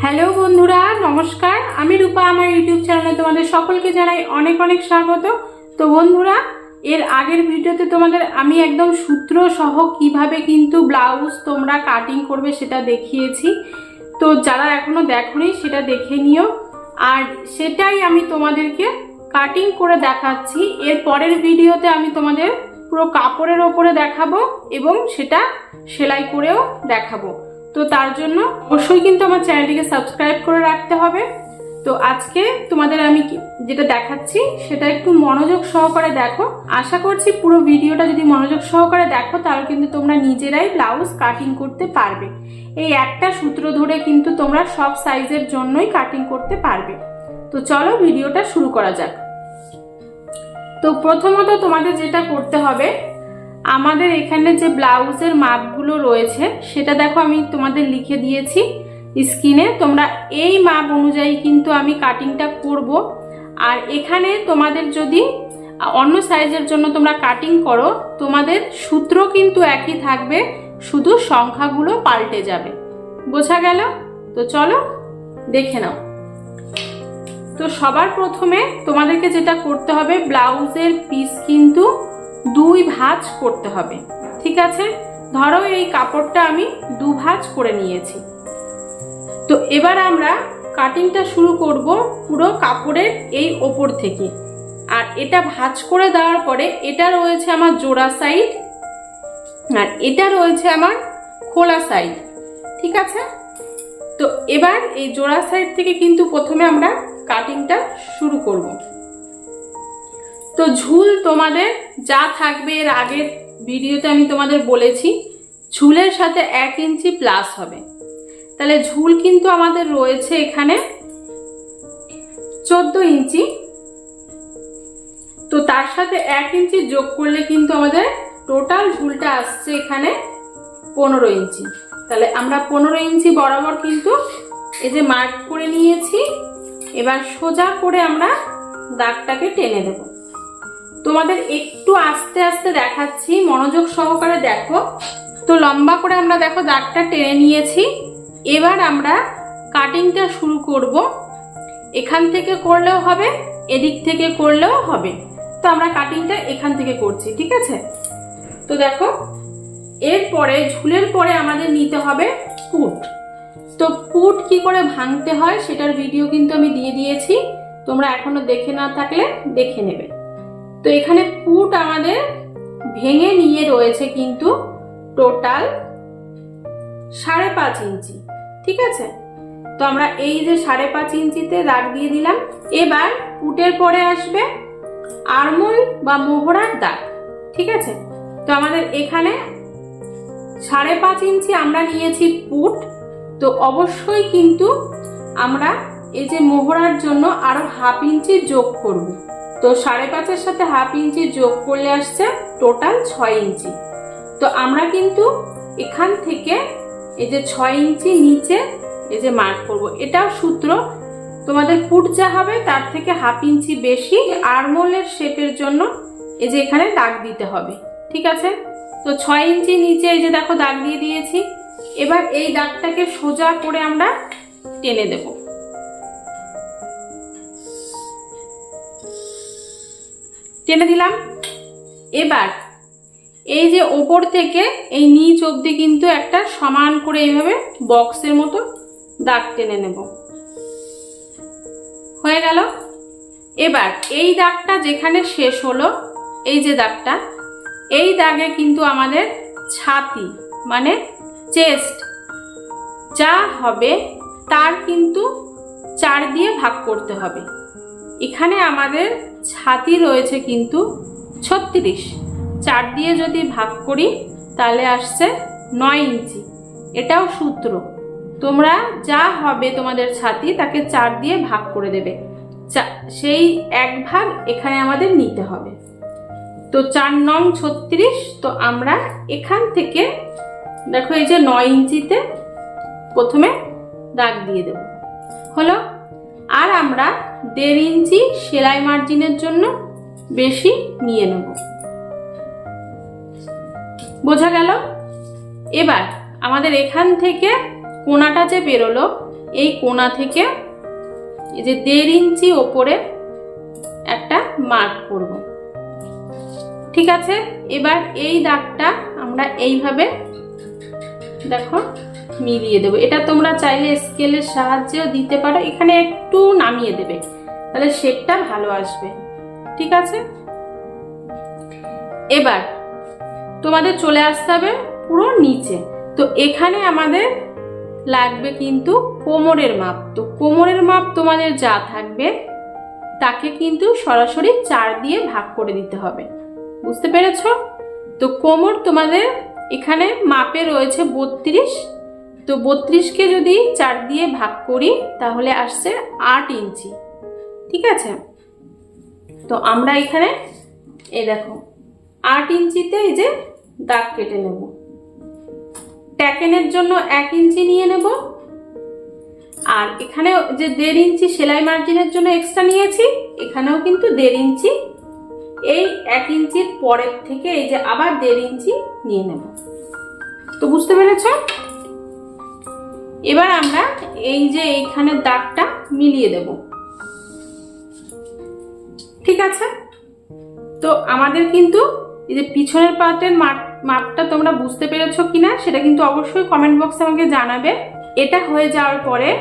Hello বন্ধুরা, নমস্কার। আমি রূপা, আমার ইউটিউব চ্যানেলে তোমাদের সকলকে জানাই অনেক অনেক স্বাগত। তো বন্ধুরা, এর আগের ভিডিওতে তোমাদের আমি একদম সূত্র সহ কীভাবে কিন্তু ব্লাউজ তোমরা কাটিং করবে সেটা দেখিয়েছি। তো যারা এখনও দেখোনি, সেটা দেখে নিও। আর সেটাই আমি তোমাদেরকে কাটিং করে দেখাচ্ছি। এর পরের ভিডিওতে আমি তোমাদের পুরো কাপড়ের ওপরে দেখাবো এবং সেটা সেলাই করেও দেখাবো। তো তার জন্য অবশ্যই কিন্তু আমার চ্যানেলটিকে সাবস্ক্রাইব করে রাখতে হবে। তো আজকে তোমাদের আমি যেটা দেখাচ্ছি, সেটা একটু মনোযোগ সহকারে দেখো। আশা করছি পুরো ভিডিওটা যদি মনোযোগ সহকারে দেখো, তাহলে কিন্তু তোমরা নিজেরাই ব্লাউজ কাটিং করতে পারবে। এই একটা সূত্র ধরে কিন্তু তোমরা সব সাইজের জন্যই কাটিং করতে পারবে। তো চলো ভিডিওটা শুরু করা যাক। তো প্রথমত তোমাদের যেটা করতে হবে আমাদের এখানে যে ব্লাউজের মাপগুলো রয়েছে, সেটা দেখো আমি তোমাদের লিখে দিয়েছি স্ক্রিনে। তোমরা এই মাপ অনুযায়ী কিন্তু আমি কাটিংটা করব। আর এখানে তোমাদের যদি, অন্য সাইজের জন্য তোমরা কাটিং করো, তোমাদের সূত্র কিন্তু একই থাকবে, শুধু সংখ্যাগুলো পাল্টে যাবে। বোঝা গেল? তো চলো, দেখে নাও। তো সবার প্রথমে তোমাদেরকে যেটা করতে হবে, ব্লাউজের পিস কিন্তু দুই ভাঁজ করতে হবে। ঠিক আছে? ধরো এই কাপড়টা আমি দু ভাঁজ করে নিয়েছি। তো এবার আমরা কাটিংটা শুরু করব পুরো কাপড়ের এই ওপর থেকে। আর এটা ভাঁজ করে দেওয়ার পরে এটা রয়েছে আমার জোড়া সাইড আর এটা রয়েছে আমার খোলা সাইড ঠিক আছে? তো এবার এই জোড়া সাইড থেকে কিন্তু প্রথমে আমরা কাটিংটা শুরু করব। তো ঝুল তোমাদের যা থাকবে এর আগের ভিডিওতে আমি তোমাদের বলেছি, ঝুলের সাথে এক ইঞ্চি প্লাস হবে। তাহলে ঝুল কিন্তু আমাদের রয়েছে এখানে চোদ্দ ইঞ্চি। তো তার সাথে এক ইঞ্চি যোগ করলে কিন্তু আমাদের টোটাল ঝুলটা আসছে এখানে পনেরো ইঞ্চি। তাহলে আমরা পনেরো ইঞ্চি বরাবর কিন্তু এই যে মার্ক করে নিয়েছি, এবার সোজা করে আমরা দাগটাকে টেনে দেব। তোমাদের একটু আস্তে আস্তে দেখাচ্ছি, মনোযোগ সহকারে দেখো। তো লম্বা করে আমরা দেখো দাগটা টেনে নিয়েছি। এবার আমরা কাটিংটা শুরু করব। এখান থেকে করলেও হবে, এদিক থেকে করলেও হবে। তো আমরা কাটিংটা এখান থেকে করছি, ঠিক আছে? তো দেখো, এরপরে, ঝুলের পরে আমাদের নিতে হবে পুট। তো পুট কি করে ভাঙতে হয়, সেটার ভিডিও কিন্তু আমি দিয়ে দিয়েছি। তোমরা এখনও দেখে না থাকলে দেখে নেবে। তো এখানে পুট আমাদের ভেঙে নিয়ে রয়েছে কিন্তু টোটাল সাড়ে পাঁচ ইঞ্চি, ঠিক আছে? তো আমরা এই যে সাড়ে পাঁচ ইঞ্চিতে দাগ দিয়ে দিলাম। এবার পুটের পরে আসবে আরমোল বা মোহরার দাগ, ঠিক আছে? তো আমাদের এখানে সাড়ে পাঁচ ইঞ্চি আমরা নিয়েছি পুট, তো অবশ্যই কিন্তু আমরা এই যে মোহরার জন্য আরও হাফ ইঞ্চি যোগ করব। তো সাড়ে পাঁচের সাথে হাফ ইঞ্চি যোগ করলে আসছে টোটাল ছয় ইঞ্চি। তো আমরা কিন্তু এখান থেকে এই যে ছয় ইঞ্চি নিচে এই যে মার্ক করব। এটাও সূত্র। তোমাদের ফুট যা হবে তার থেকে হাফ ইঞ্চি বেশি আরমোলের শেপের জন্য এই যে এখানে দাগ দিতে হবে। ঠিক আছে? তো ছয় ইঞ্চি নিচে এই যে দেখো দাগ দিয়ে দিয়েছি। এবার এই দাগটাকে সোজা করে আমরা টেনে দেব। টেনে দিলাম। এবার এই যে ওপর থেকে এই নিচ অবধি কিন্তু একটা সমান করে এইভাবে বক্সের মতো দাগ টেনে নেব। হয়ে গেল। এবার এই দাগটা যেখানে শেষ হলো, এই যে দাগটা, এই দাগে কিন্তু আমাদের ছাতি মানে চেস্ট যা হবে তার কিন্তু চার দিয়ে ভাগ করতে হবে। এখানে আমাদের ছাতি রয়েছে কিন্তু ছত্রিশ। চার দিয়ে যদি ভাগ করি, তাহলে আসছে নয় ইঞ্চি। এটাও সূত্র। তোমরা যা হবে তোমাদের ছাতি, তাকে চার দিয়ে ভাগ করে দেবে। সেই এক ভাগ এখানে আমাদের নিতে হবে। তো চার নং ছত্রিশ, তো আমরা এখান থেকে, দেখো এই যে নয় ইঞ্চিতে প্রথমে দাগ দিয়ে দেব। হলো, আর আমরা দেড় ইঞ্চি সেলাই মার্জিনের জন্য বেশি নিয়ে নেব। বোঝা গেল? এবার আমাদের এখান থেকে কোনাটা যে বেরোলো, এই কোনা থেকে এই যে দেড় ইঞ্চি ওপরে একটা মার্ক করব। ঠিক আছে? এবার এই দাগটা আমরা এইভাবে, দেখো মিলিয়ে দেবো। এটা তোমরা চাইলে স্কেলের সাহায্যেও দিতে পারো। এখানে একটু নামিয়ে দেবে। তাহলে শেপটা ভালো আসবে। ঠিক আছে? এবার তোমাদের চলে আসতে হবে পুরো নিচে। তো এখানে আমাদের লাগবে কিন্তু কোমরের মাপ। তো কোমরের মাপ তোমাদের যা থাকবে, তাকে কিন্তু সরাসরি চার দিয়ে ভাগ করে দিতে হবে। বুঝতে পেরেছ? তো কোমর তোমাদের এখানে মাপে রয়েছে বত্রিশ তো বত্রিশকে যদি চার দিয়ে ভাগ করি, তাহলে আসছে আট ইঞ্চি। ঠিক আছে? তো আমরা এখানে, এই দেখো, আট ইঞ্চিতে এই যে দাগ কেটে নেব। ট্যাকেনের জন্য এক ইঞ্চি নিয়ে নেব। আর এখানে যে দেড় ইঞ্চি সেলাই মার্জিনের জন্য এক্সট্রা নিয়েছি, এখানেও কিন্তু দেড় ইঞ্চি। এই এক ইঞ্চির পরের থেকে এই যে আবার দেড় ইঞ্চি নিয়ে নেব। তো বুঝতে পেরেছ? এবার আমরা এই যে এইখানের দাগটা মিলিয়ে দেব। ঠিক আছে? তো আমাদের কিন্তু এই যে পিছনের পার্টের মাপটা তোমরা বুঝতে পেরেছ কিনা সেটা কিন্তু অবশ্যই কমেন্ট বক্সে আমাকে জানাবে। এটা হয়ে যাওয়ার পরে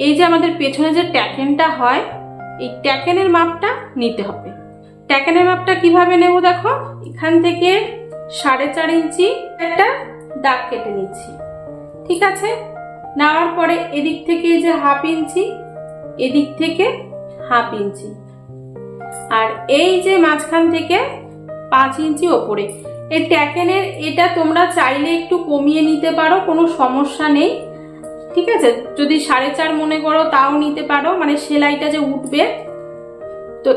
এই যে আমাদের পেছনে যে ট্যাকেনটা হয়, এই ট্যাকেনের মাপটা নিতে হবে। ট্যাকেনের মাপটা কীভাবে নেব দেখো? এখান থেকে সাড়ে চার ইঞ্চি একটা দাগ কেটে নিচ্ছি। ঠিক আছে? নেওয়ার পরে এদিক থেকে যে হাফ ইঞ্চি, এদিক থেকে হাফ ইঞ্চি। আর এই যে মাঝখান থেকে পাঁচ ইঞ্চি ওপরে, এই ট্যাকেনের এটা তোমরা চাইলে একটু কমিয়ে নিতে পারো, কোনো সমস্যা নেই। ঠিক আছে? যদি সাড়ে চার মনে করো, তাও নিতে পারো মানে সেলাইটা যে উঠবে। তো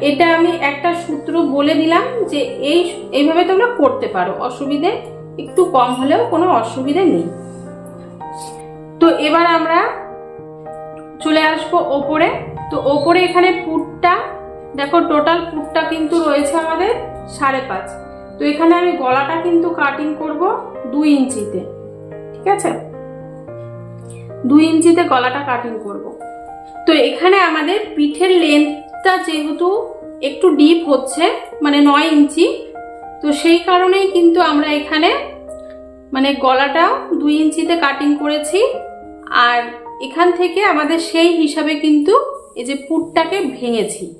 এটা আমি একটা সূত্র বলে দিলাম যে এই এইভাবে তোমরা করতে পারো, অসুবিধে একটু কম হলেও কোনো অসুবিধে নেই। তো এবার আমরা চলে আসব ওপরে। তো ওপরে এখানে পুটটা, দেখো টোটাল পুটটা কিন্তু রয়েছে আমাদের সাড়ে পাঁচ। তো এখানে আমি গলাটা কিন্তু কাটিং করব দুই ইঞ্চিতে, ঠিক আছে? দুই ইঞ্চিতে গলাটা কাটিং করব। তো এখানে আমাদের পিঠের লেন্থটা যেহেতু একটু ডিপ হচ্ছে মানে নয় ইঞ্চি, তো সেই কারণেই কিন্তু আমরা এখানে মানে গলাটা দুই ইঞ্চিতে কাটিং করেছি। আর এখান থেকে আমাদের সেই হিসাবে কিন্তু এই যে পুটটাকে ভেঙেছি।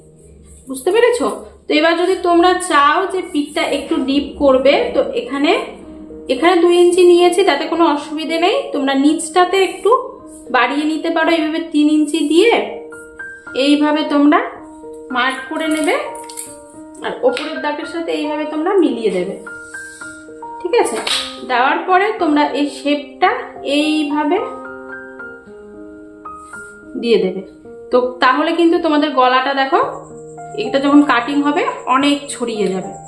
বুঝতে পেরেছ? তো এবার যদি তোমরা চাও যে পিঠটা একটু ডিপ করবে, তো এখানে এখানে দুই ইঞ্চি নিয়েছি, তাতে কোনো অসুবিধে নেই। তোমরা নিচটাতে একটু বাড়িয়ে নিতে পারো, এইভাবে তিন ইঞ্চি দিয়ে। এইভাবে তোমরা মার্ক করে নেবে, আর ওপরের দাগের সাথে এইভাবে তোমরা মিলিয়ে দেবে। ঠিক আছে? দেওয়ার পরে তোমরা এই শেপটা এইভাবে দিয়ে দেবে। তো তাহলে কিন্তু তোমাদের গলাটা দেখো, এটা যখন কাটিং হবে, অনেক ছড়িয়ে যাবে।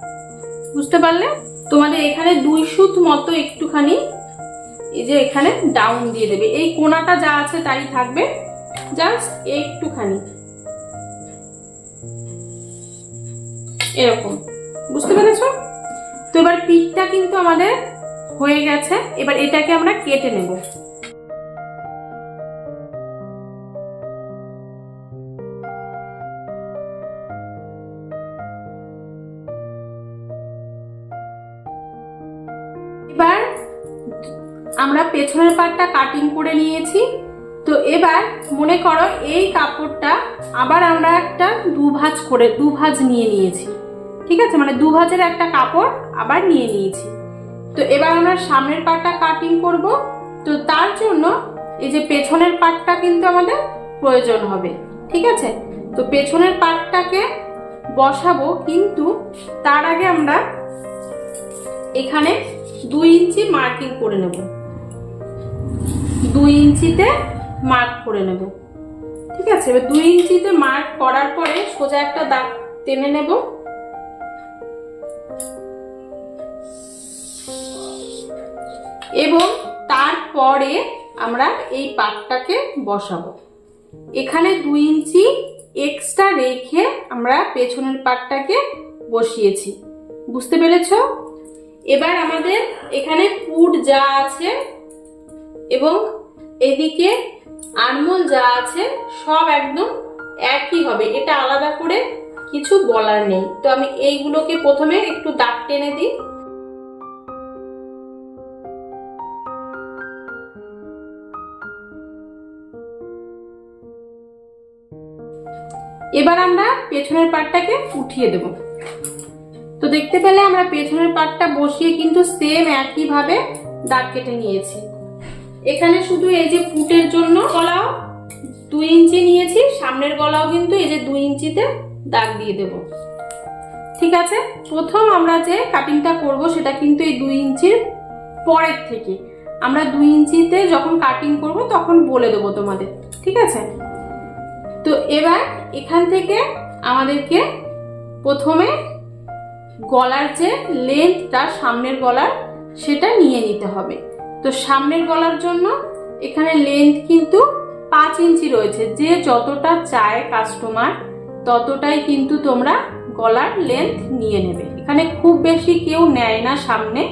বুঝতে পারলে? তোমাদের এখানে দুই সুত মতো একটুখানি এই যে এখানে ডাউন দিয়ে দেবে। এই কোনাটা যা আছে তাই থাকবে জাস্ট একটুখানি। এরকম। বুঝতে পেরেছ? তো এবার পিঠটা কিন্তু আমাদের হয়ে গেছে। এবার এটাকে আমরা কেটে নেব। আমরা পেছনের পাটটা কাটিং করে নিয়েছি। তো এবার মনে করো এই কাপড়টা আবার আমরা একটা দুভাজ করে, দুভাজ নিয়ে নিয়েছি। ঠিক আছে? মানে দুভাজের একটা কাপড় আবার নিয়ে নিয়েছি। তো এবার আমরা সামনের পাটটা কাটিং করব। তো তার জন্য এই যে পেছনের পাটটা কিন্তু আমাদের প্রয়োজন হবে। ঠিক আছে? তো পেছনের পাটটাকে বসাবো, কিন্তু তার আগে আমরা এখানে দুই ইঞ্চি মার্কিং করে নেব। দুই ইঞ্চিতে মার্ক করে নেব। ঠিক আছে? এবার দুই ইঞ্চিতে মার্ক করার পরে সোজা একটা দাগ টেনে নেব। এবং তারপরে আমরা এই পাটটাকে বসাবো। এখানে দুই ইঞ্চি এক্সট্রা রেখে আমরা পেছনের পাটটাকে বসিয়েছি। বুঝতে পেরেছ? এবার আমাদের এখানে পুট যা আছে এবং এদিকে আনমোল যা আছে সব একদম একই হবে। এটা আলাদা করে কিছু বলার নেই। তো আমি এইগুলোকে প্রথমে একটু দাগ টেনে দিই। এবার আমরা পেছনের পাটটাকে উঠিয়ে দেব। তো দেখতে পেলে আমরা পেছনের পাটটা বসিয়ে কিন্তু সেম একইভাবে দাগ কেটে নিয়েছি। এখানে শুধু এই যে ফুটের জন্য গলাও দুই ইঞ্চি নিয়েছি, সামনের গলাও কিন্তু এই যে দুই ইঞ্চিতে দাগ দিয়ে দেব। ঠিক আছে? প্রথম আমরা যে কাটিংটা করব সেটা কিন্তু এই দুই ইঞ্চির পরের থেকে। আমরা দুই ইঞ্চিতে যখন কাটিং করব তখন বলে দেবো তোমাদের। ঠিক আছে? তো এবার এখান থেকে আমাদেরকে প্রথমে গলার যে লেন্থটা সামনের গলার, সেটা নিয়ে নিতে হবে। তো সামনের গলার জন্য এখানে লেন্থ কিন্তু পাঁচ ইঞ্চি রয়েছে। যে যতটা চায় কাস্টমার ততটাই কিন্তু তোমরা গলার লেন্থ নিয়ে নেবে। এখানে খুব বেশি কেউ নেয় না সামনে।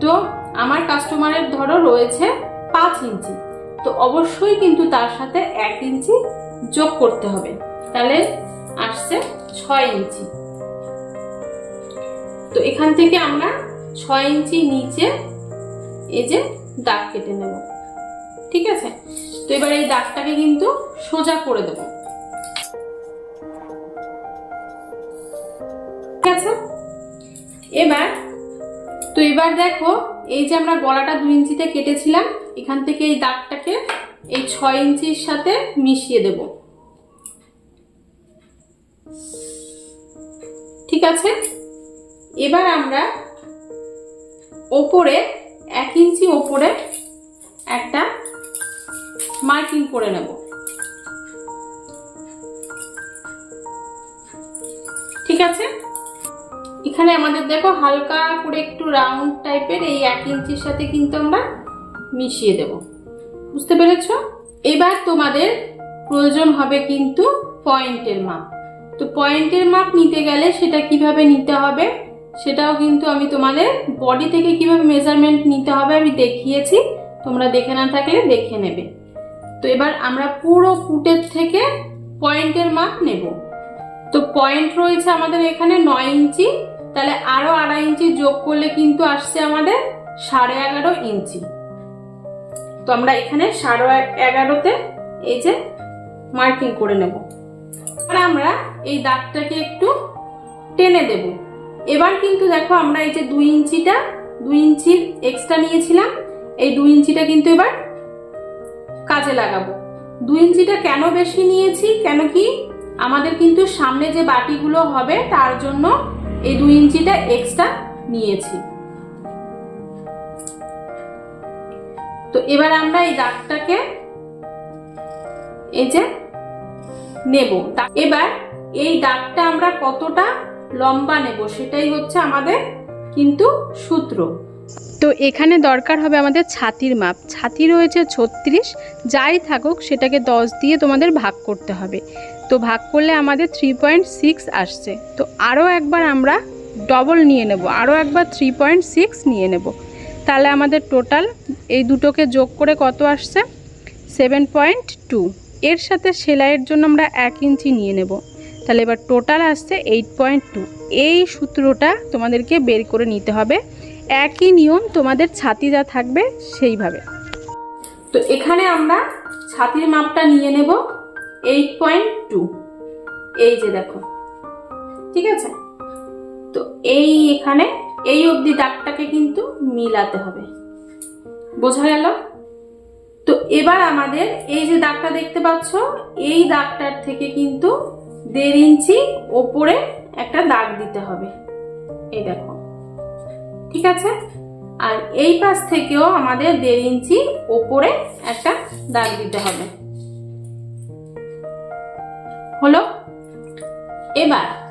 তো আমার কাস্টমারের ধরো রয়েছে পাঁচ ইঞ্চি। তো অবশ্যই কিন্তু তার সাথে এক ইঞ্চি যোগ করতে হবে। তাহলে আসছে ছয় ইঞ্চি। তো এখান থেকে আমরা ছয় ইঞ্চি নিচে এই যে দাগ কেটে নেব। ঠিক আছে? তো এবার এই দাগটাকে কিন্তু সোজা করে দেব। ঠিক আছে? এবার, তো এবার দেখো, এই যে আমরা গলাটা দুই ইঞ্চিতে কেটেছিলাম, এখান থেকে এই দাগটাকে এই ছয় ইঞ্চির সাথে মিশিয়ে দেব। ঠিক আছে? এবার আমরা ওপরে এক ইঞ্চি ওপরে একটা মার্কিং করে নেব। ঠিক আছে? এখানে আমাদের দেখো হালকা করে একটু রাউন্ড টাইপের এই এক ইঞ্চির সাথে কিন্তু আমরা মিশিয়ে দেব। বুঝতে পেরেছ? এবার তোমাদের প্রয়োজন হবে কিন্তু পয়েন্টের মাপ। তো পয়েন্টের মাপ নিতে গেলে সেটা কীভাবে নিতে হবে? সেটাও কিন্তু আমি তোমাদের বডি থেকে কীভাবে মেজারমেন্ট নিতে হবে আমি দেখিয়েছি। তোমরা দেখে না থাকলে দেখে নেবে। তো এবার আমরা পুরো ফুটের থেকে পয়েন্টের মাপ নেব। তো পয়েন্ট রয়েছে আমাদের এখানে নয় ইঞ্চি। তাহলে আরও আড়াই ইঞ্চি যোগ করলে কিন্তু আসছে আমাদের সাড়ে এগারো ইঞ্চি। তো আমরা এখানে সাড়ে এগারোতে এই যে মার্কিং করে নেব। আর আমরা এই দাগটাকে একটু টেনে দেব। এবার কিন্তু দেখো আমরা এই যে দুই ইঞ্চিটা, দুই ইঞ্চির এক্সট্রা নিয়েছিলাম। এই দুই ইঞ্চিটা কিন্তু এবার কাজে লাগাবো। দুই ইঞ্চিটা কেন বেশি নিয়েছি? কেন কি? আমাদের কিন্তু সামনে যে বাটিগুলো হবে, তার জন্য এই দুই ইঞ্চিটা এক্সট্রা নিয়েছি। তো এবার আমরা এই দাগটাকে এই যে নেব। এবার এই দাগটা আমরা কতটা লম্বা নেব, সেটাই হচ্ছে আমাদের কিন্তু সূত্র। তো এখানে দরকার হবে আমাদের ছাতির মাপ। ছাতি রয়েছে ছত্রিশ, যাই থাকুক সেটাকে দশ দিয়ে তোমাদের ভাগ করতে হবে। তো ভাগ করলে আমাদের থ্রি পয়েন্ট সিক্স আসছে। তো আরও একবার আমরা ডবল নিয়ে নেব, আরও একবার থ্রি পয়েন্ট সিক্স নিয়ে নেব। তাহলে আমাদের টোটাল এই দুটোকে যোগ করে কত আসছে? সেভেন পয়েন্ট টু এর সাথে সেলাইয়ের জন্য আমরা এক ইঞ্চি নিয়ে নেব। তাহলে এবার টোটাল আসছে এইট পয়েন্ট টু এই সূত্রটা তোমাদেরকে বের করে নিতে হবে। একই নিয়ম তোমাদের ছাতি যা থাকবে সেইভাবে। তো এখানে আমরা ছাতির মাপটা নিয়ে নেব এইট পয়েন্ট টু এই যে দেখো, ঠিক আছে? তো এই এখানে এই অবধি দাগটাকে কিন্তু মিলাতে হবে। বোঝা গেল? তো এবার আমাদের এই যে দাগটা দেখতে পাচ্ছ, এই দাগটার থেকে কিন্তু দেড় ইঞ্চি ওপরে একটা দাগ দিতে হবে। এই দেখো। ঠিক আছে? আর এই পাশ থেকেও আমাদের দেড় ইঞ্চি ওপরে একটা দাগ দিতে হবে। হলো? এবার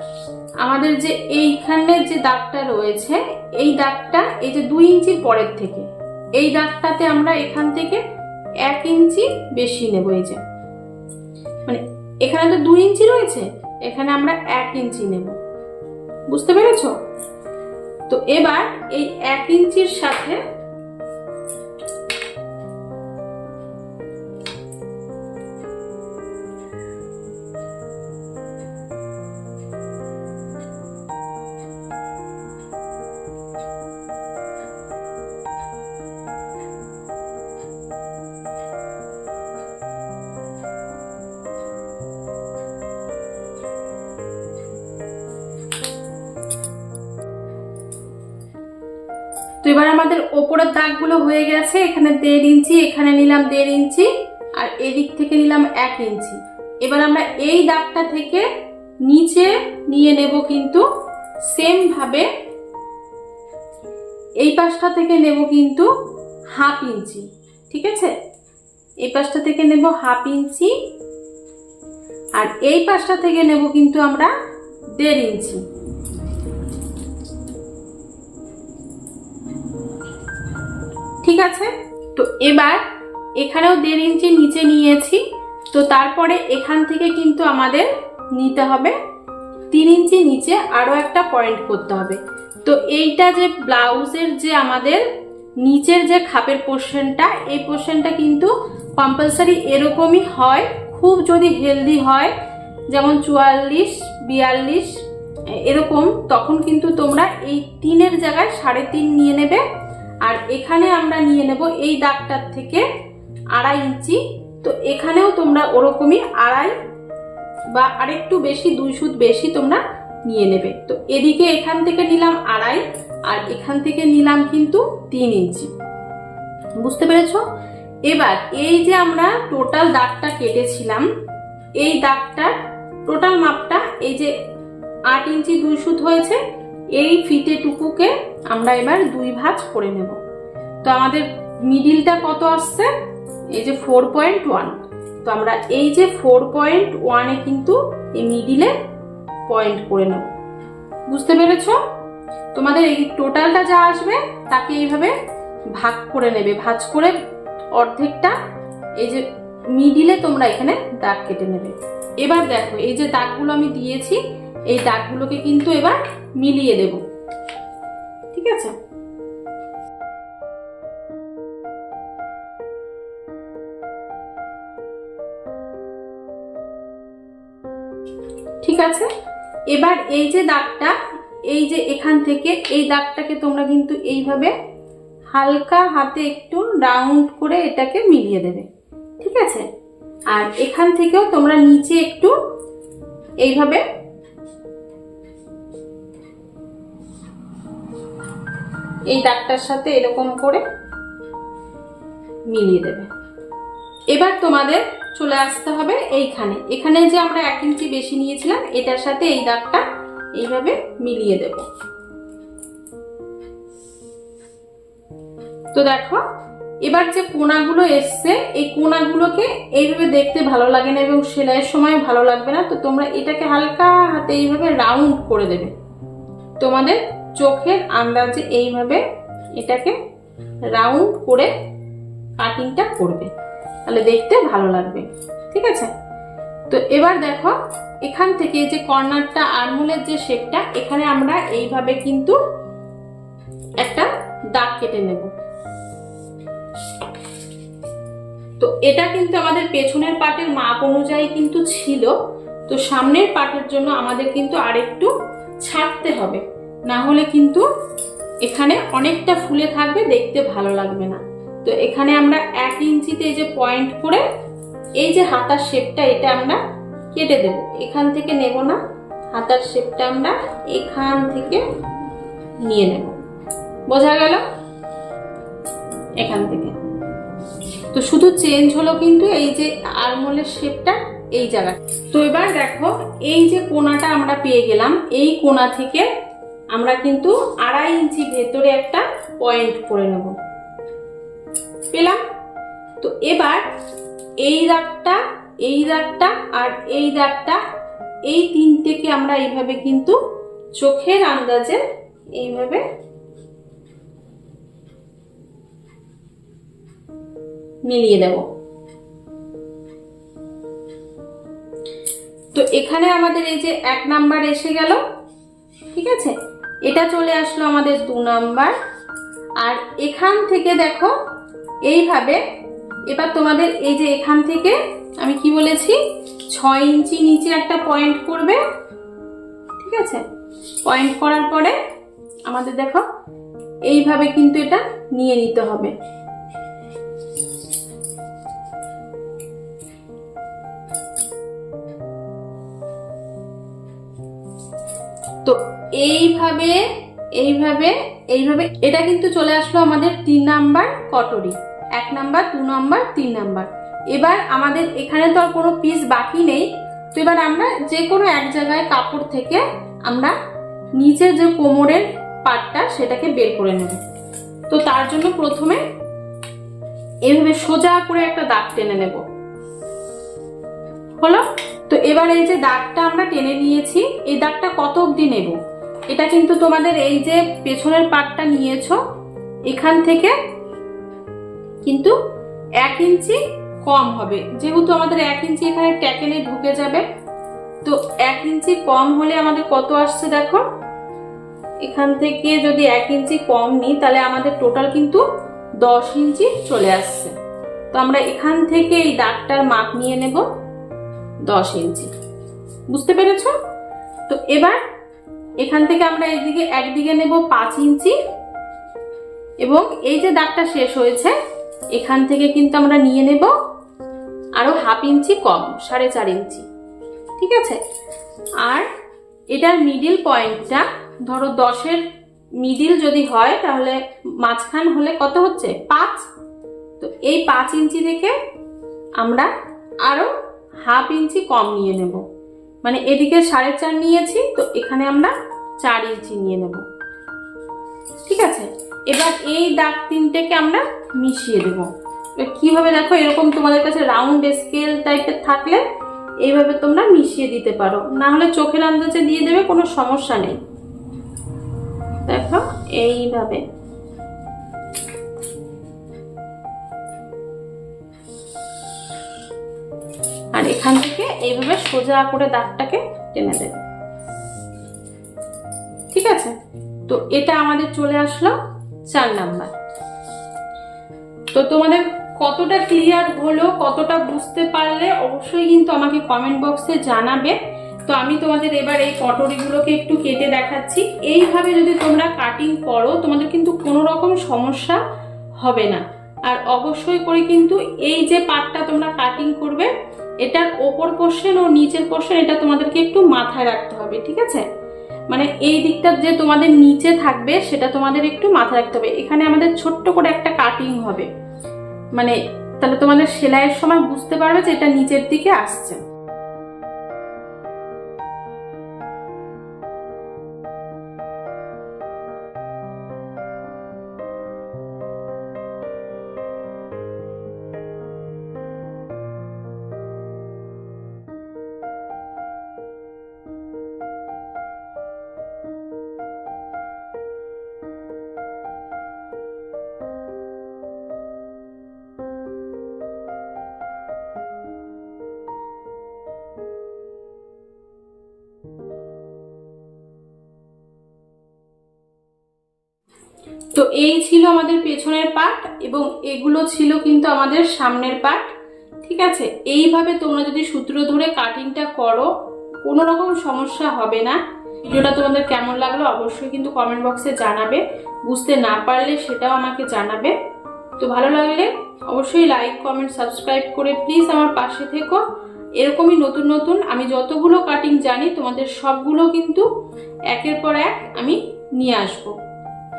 আমাদের যে এইখানের যে দাগটা রয়েছে, এই দাগটা এই যে দুই ইঞ্চির পরের থেকে, এই দাগটাতে আমরা এখান থেকে এক ইঞ্চি বেশি নেব, এই যে। এখানে তো দুই ইঞ্চি রয়েছে, এখানে আমরা এক ইঞ্চি নেব। বুঝতে পেরেছ? তো এবার এই এক ইঞ্চির সাথে এবার আমাদের ওপরের দাগগুলো হয়ে গেছে, এখানে দেড় ইঞ্চি, এখানে নিলাম দেড় ইঞ্চি, আর এদিক থেকে নিলাম এক ইঞ্চি। এবার আমরা এই দাগটা থেকে নিচে নিয়ে নেব কিন্তু সেম ভাবে এই পাশটা থেকে নেব কিন্তু হাফ ইঞ্চি, ঠিক আছে? এই পাশটা থেকে নেব হাফ ইঞ্চি, আর এই পাশটা থেকে নেব কিন্তু আমরা দেড় ইঞ্চি। ঠিক আছে? তো এবার এখানেও দেড় ইঞ্চি নিচে নিয়েছি। তো তারপরে এখান থেকে কিন্তু আমাদের নিতে হবে তিন ইঞ্চি নিচে আরও একটা পয়েন্ট করতে হবে। তো এইটা যে ব্লাউজের যে আমাদের নিচের যে খাপের পোর্শনটা, এই পোর্শনটা কিন্তু কম্পালসারি এরকমই হয়। খুব যদি হেলদি হয়, যেমন চুয়াল্লিশ, বিয়াল্লিশ, এরকম, তখন কিন্তু তোমরা এই তিনের জায়গায় সাড়ে তিন নিয়ে নেবে। আর এখানে আমরা নিয়ে নেব এই দাগটার থেকে আড়াই ইঞ্চি। তো এখানেও তোমরা ওরকমই আড়াই বা আরেকটু বেশি, দুই সুত বেশি তোমরা নিয়ে নেবে। তো এদিকে এখান থেকে নিলাম আড়াই আর এখান থেকে নিলাম কিন্তু তিন ইঞ্চি। বুঝতে পেরেছ? এবার এই যে আমরা টোটাল দাগটা কেটেছিলাম, এই দাগটার টোটাল মাপটা এই যে আট ইঞ্চি দুই সুত হয়েছে এই ফিতে টুকুকে আমরা এবার দুই ভাঁজ করে নেব। তো আমাদের মিডিলটা কত আসছে? এই যে ফোর পয়েন্ট ওয়ান তো আমরা এই যে ফোর পয়েন্ট ওয়ানে কিন্তু এই মিডিলে পয়েন্ট করে নেব। বুঝতে পেরেছ? তোমাদের এই টোটালটা যা আসবে, তাকে এইভাবে ভাগ করে নেবে। ভাজ করে অর্ধেকটা এই যে মিডিলে তোমরা এখানে দাগ কেটে নেবে। এবার দেখো, এই যে দাগগুলো আমি দিয়েছি এই দাগগুলোকে কিন্তু এবার মিলিয়ে দেব। ঠিক আছে? ঠিক আছে? এবার এই যে দাগটা, এই যে এখান থেকে, এই দাগটাকে তোমরা কিন্তু এইভাবে হালকা হাতে একটু রাউন্ড করে এটাকে মিলিয়ে দেবে। ঠিক আছে? আর এখান থেকেও তোমরা নিচে একটু এইভাবে এই দাগটার সাথে এরকম করে মিলিয়ে দেবে। এবার তোমাদের চলে আসতে হবে এইখানে। এখানে যে আমরা এক ইঞ্চি বেশি নিয়েছিলাম, এটার সাথে এই দাগটা এইভাবে মিলিয়ে দেব। তো দেখো, এবার যে কোনাগুলো এসছে, এই কোনাগুলোকে এইভাবে দেখতে ভালো লাগে না এবং সেলাইয়ের সময় ভালো লাগবে না। তো তোমরা এটাকে হালকা হাতে এইভাবে রাউন্ড করে দেবে। তোমাদের চোখের আন্দাজে এইভাবে এটাকে রাউন্ড করে কাটিংটা করবে। তাহলে দেখতে ভালো লাগবে, ঠিক আছে? তো এবার দেখো, এখান থেকে যে কর্নারটা, আরমোলের যে শেপটা এখানে আমরা এইভাবে কিন্তু একটা দাগ কেটে নেব। তো এটা কিন্তু আমাদের পেছনের পাটের মাপ অনুযায়ী কিন্তু ছিল। তো সামনের পাটের জন্য আমাদের কিন্তু আরেকটু ছাড়তে হবে। না হলে কিন্তু এখানে অনেকটা ফুলে থাকবে, দেখতে ভালো লাগবে না। তো এখানে আমরা এক ইঞ্চিতে এই যে পয়েন্ট করে এই যে হাতার শেপটা এটা আমরা কেটে দেব। এখান থেকে নেব না, হাতার শেপটা আমরা এখান থেকে নিয়ে নেব। বোঝা গেল? এখান থেকে। তো শুধু চেঞ্জ হলো কিন্তু এই যে আরমোলের শেপটা এই জায়গা তো এবার দেখো, এই যে কোনাটা আমরা পেয়ে গেলাম, এই কোনা থেকে আমরা কিন্তু আড়াই ইঞ্চি ভেতরে একটা পয়েন্ট করে নেব। পেলাম? তো এবার এই দাগটা এই দাগটা আর এই দাগটা এই তিনটেকে আমরা এইভাবে কিন্তু চোখের আন্দাজে এইভাবে মিলিয়ে দেব। তো এখানে আমাদের এই যে এক নাম্বার এসে গেল, ঠিক আছে? এটা চলে আসলো আমাদের দু নাম্বার। আর এখান থেকে দেখো, এইভাবে এবার তোমাদের এই যে এখান থেকে আমি কি বলেছি? ছয় ইঞ্চি নিচে একটা পয়েন্ট করবে। ঠিক আছে? পয়েন্ট করার পরে আমাদের দেখো, এইভাবে কিন্তু এটা নিয়ে নিতে হবে। তো এইভাবে এইভাবে এইভাবে, এটা কিন্তু চলে আসলো আমাদের তিন নাম্বার কটরি। এক নাম্বার, দু নাম্বার, তিন নাম্বার। এবার আমাদের এখানে তো আর কোনো পিস বাকি নেই। তো এবার আমরা যে কোনো এক জায়গায় কাপড় থেকে আমরা নিচে যে কোমরের পাটটা সেটাকে বের করে নেব। তো তার জন্য প্রথমে এভাবে সোজা করে একটা দাগ টেনে নেব। হলো? তো এবার এই যে দাগটা আমরা টেনে নিয়েছি, এই দাগটা কত অবধি নেব? এটা কিন্তু তোমাদের এই যে পেছনের পাটটা নিয়েছো, এখান থেকে কিন্তু এক ইঞ্চি কম হবে। যেহেতু আমাদের এক ইঞ্চি এখানে ট্যাকেলে ঢুকে যাবে, তো এক ইঞ্চি কম হলে আমাদের কত আসছে দেখো? এখান থেকে যদি এক ইঞ্চি কম নিই, তাহলে আমাদের টোটাল কিন্তু দশ ইঞ্চি চলে আসছে। তো আমরা এখান থেকে এই দাগটার মাপ নিয়ে নেব দশ ইঞ্চি। বুঝতে পেরেছ? তো এবার এখান থেকে আমরা এইদিকে একদিকে নেব পাঁচ ইঞ্চি। এবং এই যে দাগটা শেষ হয়েছে, এখান থেকে কিন্তু আমরা নিয়ে নেব আরও হাফ ইঞ্চি কম, সাড়ে চার ইঞ্চি। ঠিক আছে? আর এটার মিডিল পয়েন্টটা ধরো দশের মিডিল যদি হয়, তাহলে মাঝখান হলে কত হচ্ছে? পাঁচ। তো এই পাঁচ ইঞ্চি থেকে আমরা আরও হাফ ইঞ্চি কম নিয়ে নেব। মানে এদিকে সাড়ে চার নিয়েছি, তো এখানে আমরা চার ইঞ্চি নিয়ে নেব। ঠিক আছে? এবার এই দাগ তিনটেকে আমরা মিশিয়ে দেব। কীভাবে দেখো, এরকম তোমাদের কাছে রাউন্ড স্কেল টাইপের থাকলে এইভাবে তোমরা মিশিয়ে দিতে পারো। না হলে চোখের আন্দাজে দিয়ে দেবে, কোনো সমস্যা নেই। দেখো, এইভাবে। আর এখান থেকে এইভাবে সোজা করে দাগটাকে টেনে দেবে। ঠিক আছে? তো এটা আমাদের চলে আসলো চার নাম্বার। তো তোমাদের কতটা ক্লিয়ার হলো, কতটা বুঝতে পারলে অবশ্যই কিন্তু আমাকে কমেন্ট বক্সে জানাবে। তো আমি তোমাদের এবার এই কটরিগুলোকে একটু কেটে দেখাচ্ছি। এইভাবে যদি তোমরা কাটিং করো, তোমাদের কিন্তু কোনো রকম সমস্যা হবে না। আর অবশ্যই করে কিন্তু এই যে পার্টটা তোমরা কাটিং করবে, এটার ওপর পোর্শন ও নিচের পোর্শন এটা তোমাদেরকে একটু মাথায় রাখতে হবে, ঠিক আছে? মানে এই দিকটা যে তোমাদের নিচে থাকবে, সেটা তোমাদের একটু মাথা রাখতে হবে। এখানে আমাদের ছোট্ট করে একটা কাটিং হবে। মানে তাহলে তোমাদের সেলাইয়ের সময় বুঝতে পারবে যে এটা নিচের দিকে আসছে। তো এই ছিল আমাদের পেছনের পার্ট এবং এগুলো ছিল কিন্তু আমাদের সামনের পার্ট ঠিক আছে? এইভাবে তোমরা যদি সূত্র ধরে কাটিংটা করো, কোনো রকম সমস্যা হবে না। ভিডিওটা তোমাদের কেমন লাগল অবশ্যই কিন্তু কমেন্ট বক্সে জানাবে। বুঝতে না পারলে সেটাও আমাকে জানাবে। তো ভালো লাগলে অবশ্যই লাইক কমেন্ট সাবস্ক্রাইব করে প্লিজ আমার পাশে থেকো। এরকমই নতুন নতুন আমি যতগুলো কাটিং জানি তোমাদের সবগুলো কিন্তু একের পর এক আমি নিয়ে আসব।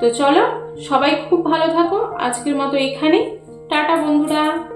তো চলো সবাই খুব ভালো থাকো। আজকের মতো এখানেই। টাটা বন্ধুরা।